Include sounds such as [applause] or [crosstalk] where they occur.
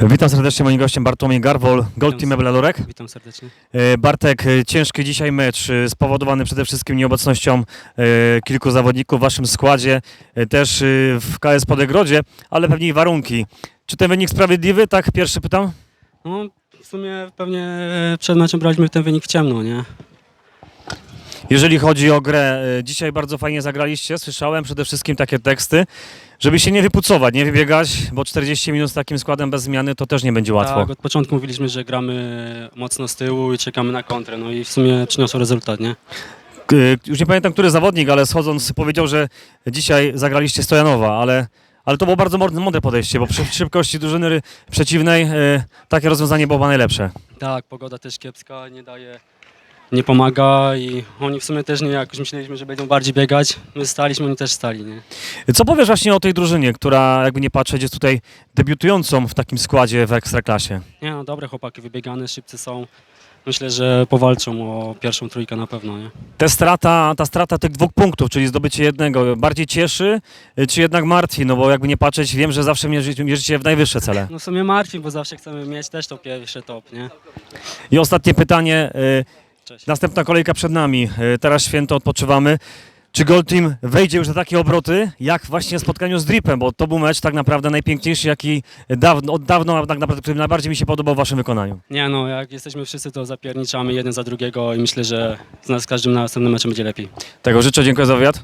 Witam serdecznie moim gościem Bartłomiej Garwol, Gold Team Mebel Lorek. Witam serdecznie. E, Bartek, e, ciężki dzisiaj mecz, e, spowodowany przede wszystkim nieobecnością kilku zawodników w waszym składzie, też w KS Podegrodzie, ale pewnie i warunki. Czy ten wynik sprawiedliwy? Tak, pierwszy pytam. No, w sumie pewnie przed meczem braliśmy ten wynik w ciemno, nie? Jeżeli chodzi o grę, e, dzisiaj bardzo fajnie zagraliście, słyszałem przede wszystkim takie teksty, żeby się nie wypucować, nie wybiegać, bo 40 minut z takim składem bez zmiany to też nie będzie łatwo. Tak, od początku mówiliśmy, że gramy mocno z tyłu i czekamy na kontrę, no i w sumie przyniosło rezultat, nie? K- Już nie pamiętam, który zawodnik, ale schodząc powiedział, że dzisiaj zagraliście Stojanowa, ale, ale to było bardzo mądre mądre podejście, bo przy [laughs] szybkości drużyny ry- przeciwnej e, takie rozwiązanie było chyba najlepsze. Tak, pogoda też kiepska, nie daje, nie pomaga i oni w sumie też nie, jak już myśleliśmy, że będą bardziej biegać, my staliśmy, oni też stali, nie? Co powiesz właśnie o tej drużynie, która jakby nie patrzeć jest tutaj debiutującą w takim składzie w Ekstraklasie? Nie no, dobre chłopaki, wybiegane, szybcy są. Myślę, że powalczą o pierwszą trójkę na pewno, nie? Ta strata, ta strata tych dwóch punktów, czyli zdobycie jednego, bardziej cieszy, y, czy jednak martwi? No bo jakby nie patrzeć, wiem, że zawsze mierzy- mierzycie w najwyższe cele. No w sumie martwi, bo zawsze chcemy mieć też to pierwsze top, nie? I ostatnie pytanie, y, Cześć. Następna kolejka przed nami. E, Teraz święto odpoczywamy. Czy Gold Team wejdzie już na takie obroty, jak właśnie spotkaniu z Dripem? Bo to był mecz tak naprawdę najpiękniejszy, jaki dawno, od dawna tak naprawdę, który najbardziej mi się podobał w waszym wykonaniu. Nie no, jak jesteśmy wszyscy, to zapierniczamy jeden za drugiego i myślę, że z nas każdym następnym meczem będzie lepiej. Tego życzę, dziękuję za wywiad.